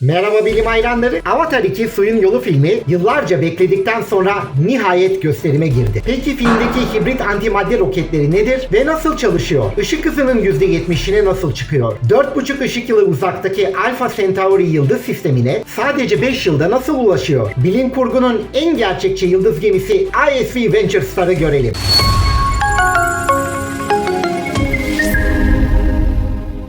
Merhaba bilim hayranları. Avatar 2 Suyun Yolu filmi yıllarca bekledikten sonra nihayet gösterime girdi. Peki filmdeki hibrit antimadde roketleri nedir ve nasıl çalışıyor? Işık hızının %70'ine nasıl çıkıyor? 4,5 ışık yılı uzaktaki Alpha Centauri yıldız sistemine sadece 5 yılda nasıl ulaşıyor? Bilim kurgunun en gerçekçi yıldız gemisi ISV Venture Star'ı görelim.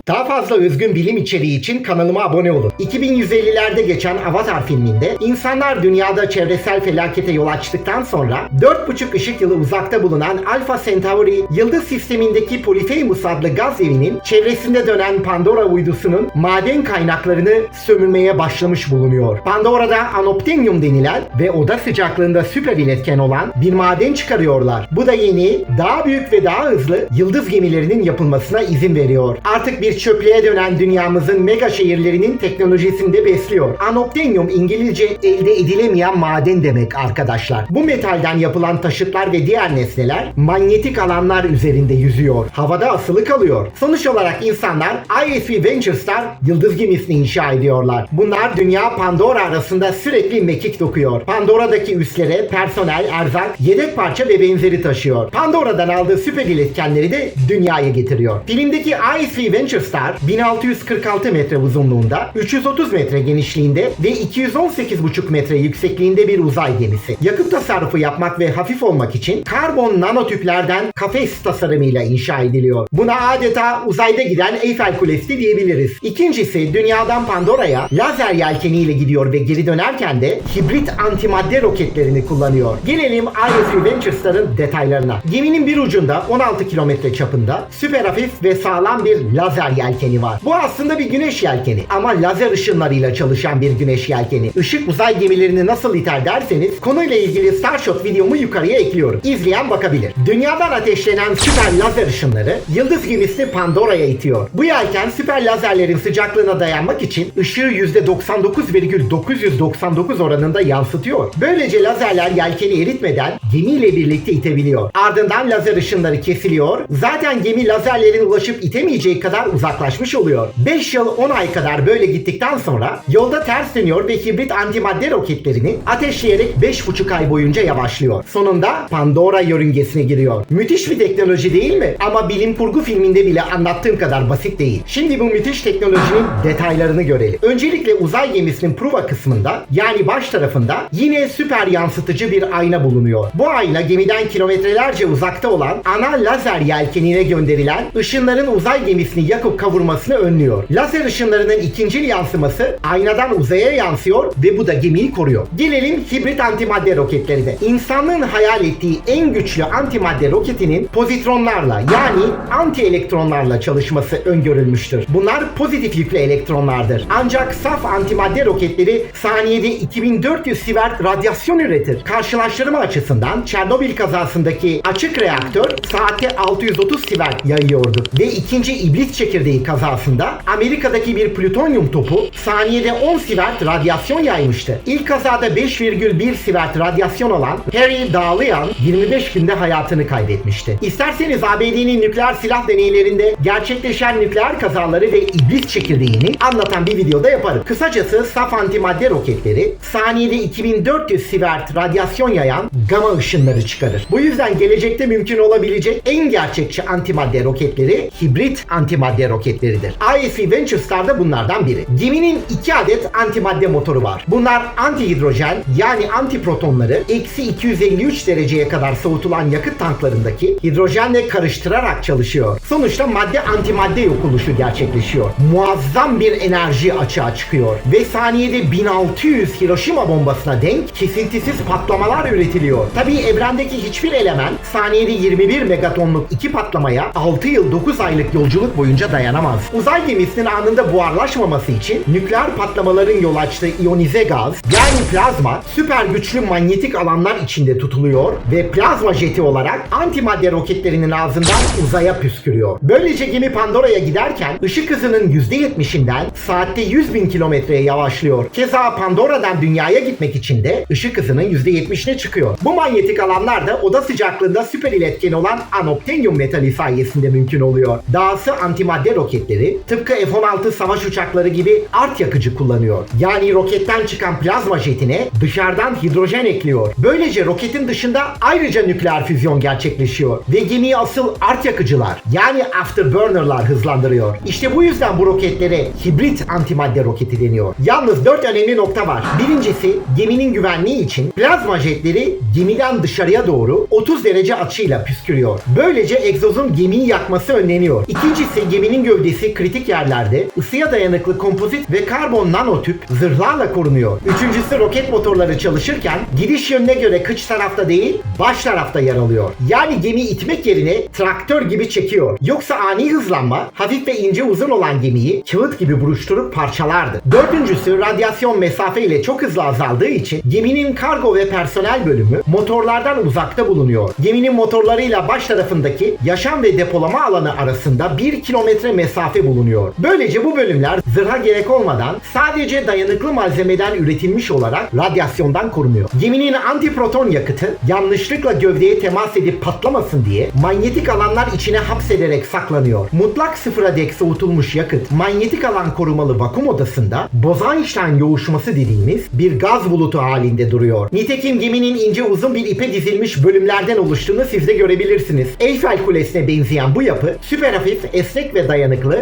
Daha fazla özgün bilim içeriği için kanalıma abone olun. 2150'lerde geçen Avatar filminde insanlar dünyada çevresel felakete yol açtıktan sonra 4,5 ışık yılı uzakta bulunan Alpha Centauri yıldız sistemindeki Polyphemus adlı gaz evinin çevresinde dönen Pandora uydusunun maden kaynaklarını sömürmeye başlamış bulunuyor. Pandora'da anoptenium denilen ve oda sıcaklığında süper iletken olan bir maden çıkarıyorlar. Bu da yeni, daha büyük ve daha hızlı yıldız gemilerinin yapılmasına izin veriyor. Artık bir çöplüğe dönen dünyamızın mega şehirlerinin teknolojisini de besliyor. Anoptenium İngilizce elde edilemeyen maden demek arkadaşlar. Bu metalden yapılan taşıtlar ve diğer nesneler manyetik alanlar üzerinde yüzüyor. Havada asılı kalıyor. Sonuç olarak insanlar ISV Venture Star yıldız gemisini inşa ediyorlar. Bunlar dünya Pandora arasında sürekli mekik dokuyor. Pandora'daki üslere personel, erzak, yedek parça ve benzeri taşıyor. Pandora'dan aldığı süper iletkenleri de dünyaya getiriyor. Filmdeki ISV Venture Star 1646 metre uzunluğunda, 330 metre genişliğinde ve 218,5 metre yüksekliğinde bir uzay gemisi. Yakıt tasarrufu yapmak ve hafif olmak için karbon nanotüplerden kafes tasarımıyla inşa ediliyor. Buna adeta uzayda giden Eyfel Kulesi diyebiliriz. İkincisi dünyadan Pandora'ya lazer yelkeniyle gidiyor ve geri dönerken de hibrit antimadde roketlerini kullanıyor. Gelelim ISU Ventures'ların detaylarına. Geminin bir ucunda 16 kilometre çapında süper hafif ve sağlam bir lazer yelkeni var. Bu aslında bir güneş yelkeni ama lazer ışınlarıyla çalışan bir güneş yelkeni. Işık uzay gemilerini nasıl iter derseniz konuyla ilgili Starshot videomu yukarıya ekliyorum. İzleyen bakabilir. Dünyadan ateşlenen süper lazer ışınları yıldız gemisini Pandora'ya itiyor. Bu yelken süper lazerlerin sıcaklığına dayanmak için ışığı %99,999 oranında yansıtıyor. Böylece lazerler yelkeni eritmeden gemiyle birlikte itebiliyor. Ardından lazer ışınları kesiliyor. Zaten gemi lazerlerin ulaşıp itemeyeceği kadar uzaklaşmış oluyor. 5 yıl 10 ay kadar böyle gittikten sonra yolda ters dönüyor ve hibrit antimadde roketlerini ateşleyerek 5,5 ay boyunca yavaşlıyor. Sonunda Pandora yörüngesine giriyor. Müthiş bir teknoloji değil mi? Ama bilim kurgu filminde bile anlattığım kadar basit değil. Şimdi bu müthiş teknolojinin detaylarını görelim. Öncelikle uzay gemisinin pruva kısmında yani baş tarafında yine süper yansıtıcı bir ayna bulunuyor. Bu ayna gemiden kilometrelerce uzakta olan ana lazer yelkenine gönderilen ışınların uzay gemisini yakıp kavurmasını önlüyor. Lazer ışınlarının ikincil yansıması aynadan uzaya yansıyor ve bu da gemiyi koruyor. Gelelim hibrit antimadde roketlerine. İnsanlığın hayal ettiği en güçlü antimadde roketinin pozitronlarla yani anti elektronlarla çalışması öngörülmüştür. Bunlar pozitif yüklü elektronlardır. Ancak saf antimadde roketleri saniyede 2400 sivert radyasyon üretir. Karşılaştırma açısından Çernobil kazasındaki açık reaktör saatte 630 sivert yayıyordu ve ikinci iblis çekirdeği kazasında Amerika'daki bir plütonyum topu saniyede 10 sivert radyasyon yaymıştı. İlk kazada 5,1 sivert radyasyon olan Harry Dağlayan 25 günde hayatını kaybetmişti. İsterseniz ABD'nin nükleer silah deneylerinde gerçekleşen nükleer kazaları ve iblis çekirdeğini anlatan bir videoda yaparım. Kısacası saf antimadde roketleri saniyede 2400 sivert radyasyon yayan gama ışınları çıkarır. Bu yüzden gelecekte mümkün olabilecek en gerçekçi antimadde roketleri hibrit antimadde roketleridir. ISV Venture Star da bunlardan biri. Geminin iki adet antimadde motoru var. Bunlar antihidrojen yani antiprotonları eksi 253 dereceye kadar soğutulan yakıt tanklarındaki hidrojenle karıştırarak çalışıyor. Sonuçta madde antimadde yok oluşu gerçekleşiyor. Muazzam bir enerji açığa çıkıyor ve saniyede 1600 Hiroşima bombasına denk kesintisiz patlamalar üretiliyor. Tabii evrendeki hiçbir element saniyede 21 megatonluk iki patlamaya 6 yıl 9 aylık yolculuk boyunca dayanamaz. Uzay gemisinin anında buharlaşmaması için nükleer patlamaların yol açtığı iyonize gaz yani plazma süper güçlü manyetik alanlar içinde tutuluyor ve plazma jeti olarak antimadde roketlerinin ağzından uzaya püskürüyor. Böylece gemi Pandora'ya giderken ışık hızının %70'inden saatte 100 bin kilometreye yavaşlıyor. Keza Pandora'dan dünyaya gitmek için de ışık hızının %70'ine çıkıyor. Bu manyetik alanlar da oda sıcaklığında süper iletken olan anoptenium metali sayesinde mümkün oluyor. Dahası antimadde antimadde roketleri tıpkı F-16 savaş uçakları gibi art yakıcı kullanıyor. Yani roketten çıkan plazma jetine dışarıdan hidrojen ekliyor. Böylece roketin dışında ayrıca nükleer füzyon gerçekleşiyor ve gemiyi asıl art yakıcılar yani afterburnerlar hızlandırıyor. İşte bu yüzden bu roketlere hibrit antimadde roketi deniyor. Yalnız 4 önemli nokta var. Birincisi geminin güvenliği için plazma jetleri gemiden dışarıya doğru 30 derece açıyla püskürüyor. Böylece egzozun gemiyi yakması önleniyor. İkincisi geminin gövdesi kritik yerlerde ısıya dayanıklı kompozit ve karbon nanotüp zırhlarla korunuyor. Üçüncüsü roket motorları çalışırken gidiş yönüne göre kıç tarafta değil baş tarafta yer alıyor. Yani gemi itmek yerine traktör gibi çekiyor. Yoksa ani hızlanma hafif ve ince uzun olan gemiyi kağıt gibi buruşturup parçalardı. Dördüncüsü radyasyon mesafe ile çok hızlı azaldığı için geminin kargo ve personel bölümü motorlardan uzakta bulunuyor. Geminin motorlarıyla baş tarafındaki yaşam ve depolama alanı arasında 1 kilometre mesafe bulunuyor. Böylece bu bölümler zırha gerek olmadan sadece dayanıklı malzemeden üretilmiş olarak radyasyondan korunuyor. Geminin antiproton yakıtı yanlışlıkla gövdeye temas edip patlamasın diye manyetik alanlar içine hapsederek saklanıyor. Mutlak sıfıra dek soğutulmuş yakıt manyetik alan korumalı vakum odasında Bose-Einstein yoğuşması dediğimiz bir gaz bulutu halinde duruyor. Nitekim geminin ince uzun bir ipe dizilmiş bölümlerden oluştuğunu siz de görebilirsiniz. Eiffel Kulesi'ne benzeyen bu yapı süper hafif, esnek ve dayanıklı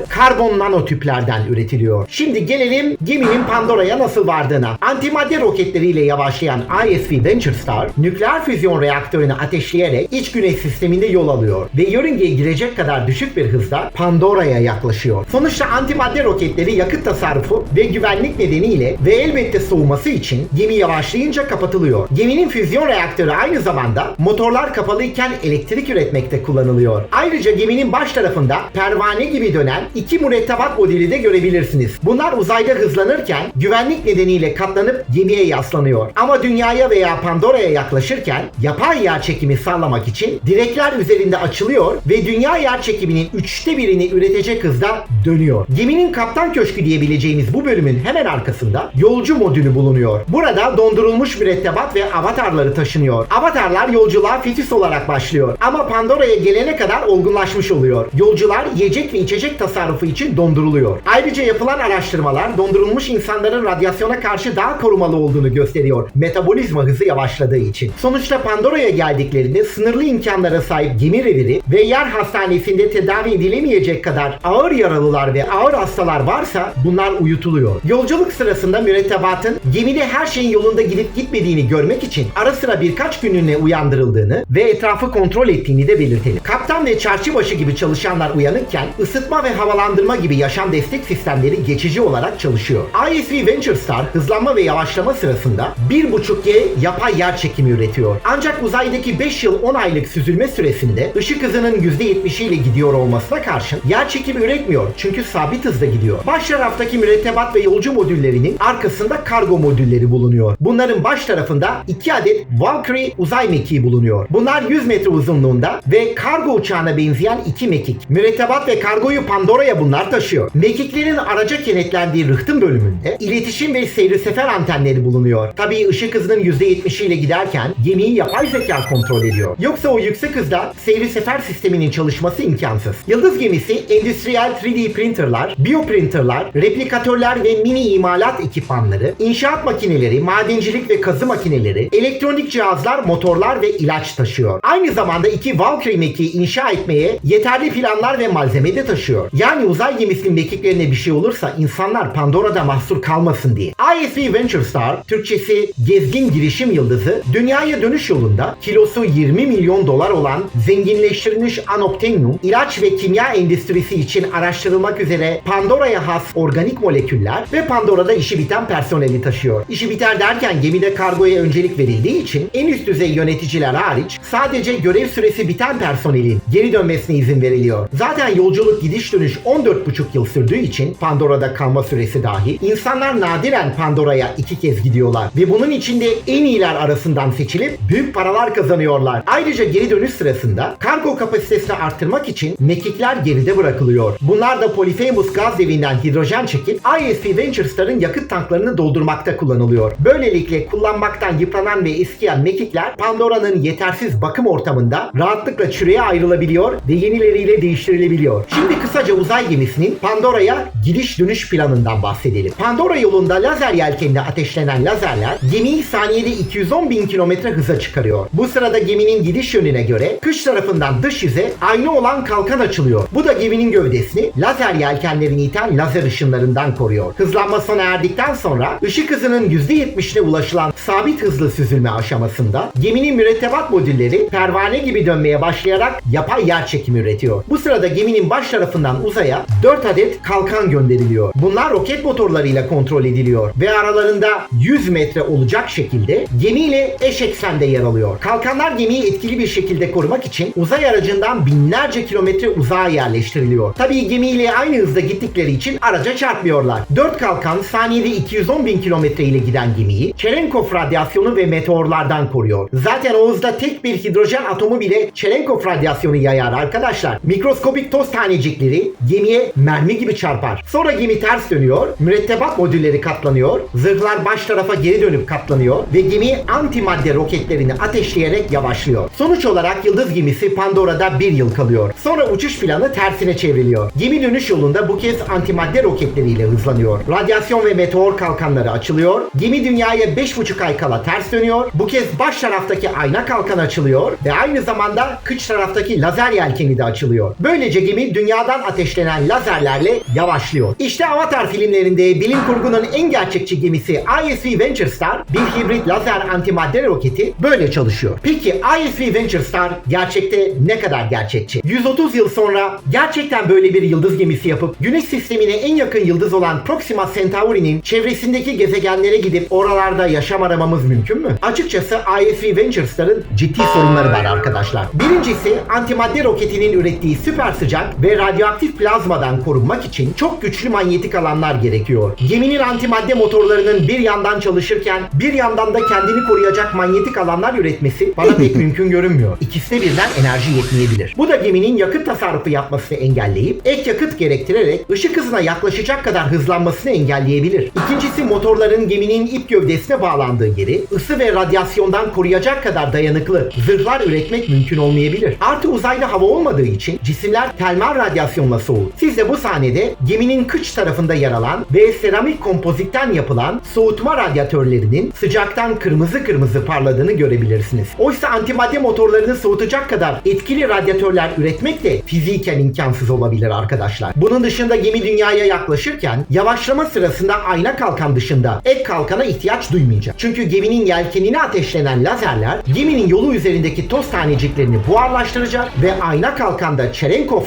karbon nanotüplerden üretiliyor. Şimdi gelelim geminin Pandora'ya nasıl vardığına. Antimadde roketleriyle yavaşlayan ISV Venture Star nükleer füzyon reaktörünü ateşleyerek iç güneş sisteminde yol alıyor ve yörüngeye girecek kadar düşük bir hızda Pandora'ya yaklaşıyor. Sonuçta antimadde roketleri yakıt tasarrufu ve güvenlik nedeniyle ve elbette soğuması için gemi yavaşlayınca kapatılıyor. Geminin füzyon reaktörü aynı zamanda motorlar kapalıyken elektrik üretmekte kullanılıyor. Ayrıca geminin baş tarafında pervane gibi dönen iki mürettebat modeli de görebilirsiniz. Bunlar uzayda hızlanırken güvenlik nedeniyle katlanıp gemiye yaslanıyor. Ama dünyaya veya Pandora'ya yaklaşırken yapay yer çekimi sağlamak için direkler üzerinde açılıyor ve dünya yer çekiminin üçte birini üretecek hızda dönüyor. Geminin kaptan köşkü diyebileceğimiz bu bölümün hemen arkasında yolcu modülü bulunuyor. Burada dondurulmuş mürettebat ve avatarları taşınıyor. Avatarlar yolculuğa fetüs olarak başlıyor. Ama Pandora'ya gelene kadar olgunlaşmış oluyor. Yolcular yiyecek ve içecek tasarrufu için donduruluyor. Ayrıca yapılan araştırmalar dondurulmuş insanların radyasyona karşı daha korumalı olduğunu gösteriyor. Metabolizma hızı yavaşladığı için. Sonuçta Pandora'ya geldiklerinde sınırlı imkanlara sahip gemi reviri ve yer hastanesinde tedavi edilemeyecek kadar ağır yaralılar ve ağır hastalar varsa bunlar uyutuluyor. Yolculuk sırasında mürettebatın gemide her şeyin yolunda gidip gitmediğini görmek için ara sıra birkaç günlüğüne uyandırıldığını ve etrafı kontrol ettiğini de belirtelim. Kaptan ve çarşıbaşı gibi çalışanlar uyanıkken ısıtma ve havalandırma gibi yaşam destek sistemleri geçici olarak çalışıyor. ISV Venture Star hızlanma ve yavaşlama sırasında 1.5G yapay yer çekimi üretiyor. Ancak uzaydaki 5 yıl 10 aylık süzülme süresinde ışık hızının %70 ile gidiyor olmasına karşın yer çekimi üretmiyor çünkü sabit hızda gidiyor. Baş taraftaki mürettebat ve yolcu modüllerinin arkasında kargo modülleri bulunuyor. Bunların baş tarafında 2 adet Valkyrie uzay mekiği bulunuyor. Bunlar 100 metre uzunluğunda ve kargo uçağına benzeyen iki mekik. Mürettebat ve kargoyu Pandora'ya bunlar taşıyor. Mekiklerin araca kenetlendiği rıhtım bölümünde iletişim ve seyri sefer antenleri bulunuyor. Tabii ışık hızının %70 ile giderken gemiyi yapay zeka kontrol ediyor. Yoksa o yüksek hızda seyri sefer sisteminin çalışması imkansız. Yıldız gemisi endüstriyel 3D printerlar, bioprinterlar, replikatörler ve mini imalat ekipmanları, inşaat makineleri, madencilik ve kazı makineleri, elektronik cihazlar, motorlar ve ilaç taşıyor. Aynı zamanda iki Valkyrie mekiği inşa etmeye yeterli planlar ve malzeme de taşıyor. Yani uzay gemisinin mekiklerine bir şey olursa insanlar Pandora'da mahsur kalmasın diye. ISV Venture Star, Türkçesi gezgin girişim yıldızı, dünyaya dönüş yolunda kilosu 20 milyon dolar olan zenginleştirilmiş anoptenyum, ilaç ve kimya endüstrisi için araştırılmak üzere Pandora'ya has organik moleküller ve Pandora'da işi biten personeli taşıyor. İşi biter derken gemide kargoya öncelik verildiği için en üst düzey yöneticiler hariç sadece görev süresi biten personelin geri dönmesine izin veriliyor. Zaten yolculuk gidiş dönüş 14,5 yıl sürdüğü için Pandora'da kalma süresi dahi insanlar nadiren Pandora'ya iki kez gidiyorlar ve bunun içinde en iyiler arasından seçilip büyük paralar kazanıyorlar. Ayrıca geri dönüş sırasında kargo kapasitesini arttırmak için mekikler geride bırakılıyor. Bunlar da Polyphemus gaz devinden hidrojen çekip ISP Venture Star'ın yakıt tanklarını doldurmakta kullanılıyor. Böylelikle kullanmaktan yıpranan ve eskiyen mekikler Pandora'nın yetersiz bakım ortamında rahatlıkla çürüye ayrılabiliyor ve yenileriyle değiştirilebiliyor. Şimdi Kısaca uzay gemisinin Pandora'ya gidiş dönüş planından bahsedelim. Pandora yolunda lazer yelkenle ateşlenen lazerler gemiyi saniyede 210 bin kilometre hıza çıkarıyor. Bu sırada geminin gidiş yönüne göre kış tarafından dış yüze aynı olan kalkan açılıyor. Bu da geminin gövdesini lazer yelkenlerini iten lazer ışınlarından koruyor. Hızlanma sona erdikten sonra ışık hızının %70'ine ulaşılan sabit hızlı süzülme aşamasında geminin mürettebat modülleri pervane gibi dönmeye başlayarak yapay yer çekimi üretiyor. Bu sırada geminin baş tarafından uzaya 4 adet kalkan gönderiliyor. Bunlar roket motorlarıyla kontrol ediliyor ve aralarında 100 metre olacak şekilde gemiyle eş eksende yer alıyor. Kalkanlar gemiyi etkili bir şekilde korumak için uzay aracından binlerce kilometre uzağa yerleştiriliyor. Tabii gemiyle aynı hızda gittikleri için araca çarpmıyorlar. 4 kalkan saniyede 210 bin kilometre ile giden gemiyi Cherenkov radyasyonu ve meteorlardan koruyor. Zaten o tek bir hidrojen atomu bile Cherenkov radyasyonu yayar arkadaşlar. Mikroskopik toz tanecikleri gemiye mermi gibi çarpar. Sonra gemi ters dönüyor, mürettebat modülleri katlanıyor, zırhlar baş tarafa geri dönüp katlanıyor ve gemi antimadde roketlerini ateşleyerek yavaşlıyor. Sonuç olarak Yıldız gemisi Pandora'da bir yıl kalıyor. Sonra uçuş planı tersine çevriliyor. Gemi dönüş yolunda bu kez antimadde roketleriyle hızlanıyor. Radyasyon ve meteor kalkanları açılıyor. Gemi dünyaya 5,5 ay kala ters dönüyor. Bu kez baş taraftaki ayna kalkan açılıyor ve aynı zamanda kıç taraftaki lazer yelkeni de açılıyor. Böylece gemi dünyadan ateşlenen lazerlerle yavaşlıyor. İşte Avatar filmlerinde bilim kurgunun en gerçekçi gemisi ISV Venture Star bir hibrit lazer antimadde roketi böyle çalışıyor. Peki ISV Venture Star gerçekte ne kadar gerçekçi? 130 yıl sonra gerçekten böyle bir yıldız gemisi yapıp Güneş sistemine en yakın yıldız olan Proxima Centauri'nin çevresindeki gezegenlere gidip oralarda yaşam aramamız mümkün mü? Açıkçası ISV Venture Star'ın ciddi sorunları var arkadaşlar. Birincisi antimadde roketinin ürettiği süper sıcak ve radyoaktif plazmadan korunmak için çok güçlü manyetik alanlar gerekiyor. Geminin antimadde motorlarının bir yandan çalışırken bir yandan da kendini koruyacak manyetik alanlar üretmesi bana pek mümkün görünmüyor. İkisine birden enerji yetmeyebilir. Bu da geminin yakıt tasarrufu yapmasını engelleyip ek yakıt gerektirerek ışık hızına yaklaşacak kadar hızlanmasını engelleyebilir. İkincisi motorların geminin ip gövdesine bağlandığı yeri ısı ve radyasyondan koruyacak kadar dayanıklı zırhlar üretmek mümkün olmayabilir. Artı uzayda hava olmadığı için cisimler termal radyasyonla soğur. Siz de bu sahnede geminin kıç tarafında yer alan ve seramik kompozitten yapılan soğutma radyatörlerinin sıcaktan kırmızı kırmızı parladığını görebilirsiniz. Oysa antimadde motorlarını soğutacak kadar etkili radyatörler üretmek de fiziken imkansız olabilir arkadaşlar. Bunun dışında gemi dünyaya yaklaşırken yavaşlama sırasında ayna kalkan dışında ek kalkana ihtiyaç duymayacak. Çünkü geminin yelkenine ateşlenen lazerler geminin yolu üzerindeki toz taneciklerini buharlaştıracak ve ayna kalkanda Cherenkov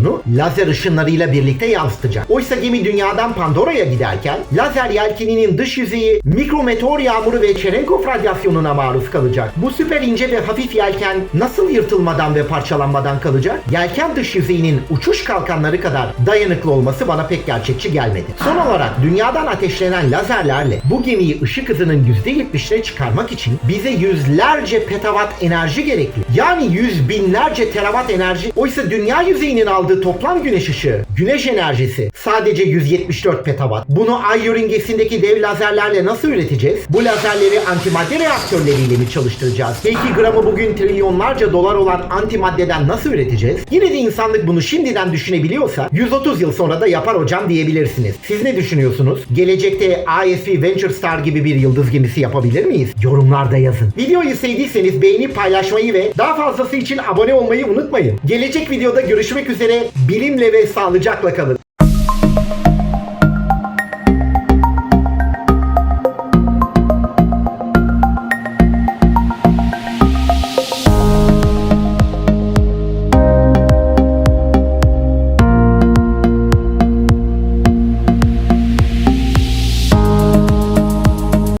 radyasyonunu lazer ışınlarıyla birlikte yansıtacak. Oysa gemi dünyadan Pandora'ya giderken lazer yelkeninin dış yüzeyi mikrometeor yağmuru ve Cherenkov radyasyonuna maruz kalacak. Bu süper ince ve hafif yelken nasıl yırtılmadan ve parçalanmadan kalacak? Yelken dış yüzeyinin uçuş kalkanları kadar dayanıklı olması bana pek gerçekçi gelmedi. Son olarak dünyadan ateşlenen lazerlerle bu gemiyi ışık hızının %70'ine çıkarmak için bize yüzlerce petawatt enerji gerekli. Yani yüz binlerce terawatt enerji. Oysa dünya yüzeyinin aldığı toplam güneş ışığı, güneş enerjisi sadece 174 petawatt. Bunu ay yörüngesindeki dev lazerlerle nasıl üreteceğiz? Bu lazerleri antimadde reaktörleriyle mi çalıştıracağız? Peki gramı bugün trilyonlarca dolar olan antimaddeden nasıl üreteceğiz? Yine de insanlık bunu şimdiden düşünebiliyorsa 130 yıl sonra da yapar hocam diyebilirsiniz. Siz ne düşünüyorsunuz? Gelecekte ISV Venture Star gibi bir yıldız gemisi yapabilir miyiz? Yorumlarda yazın. Videoyu sevdiyseniz beğenip paylaşmayı ve daha fazlası için abone olmayı unutmayın. Gelecek videoda görüşmek üzere. Bilimle ve sağlıcakla kalın.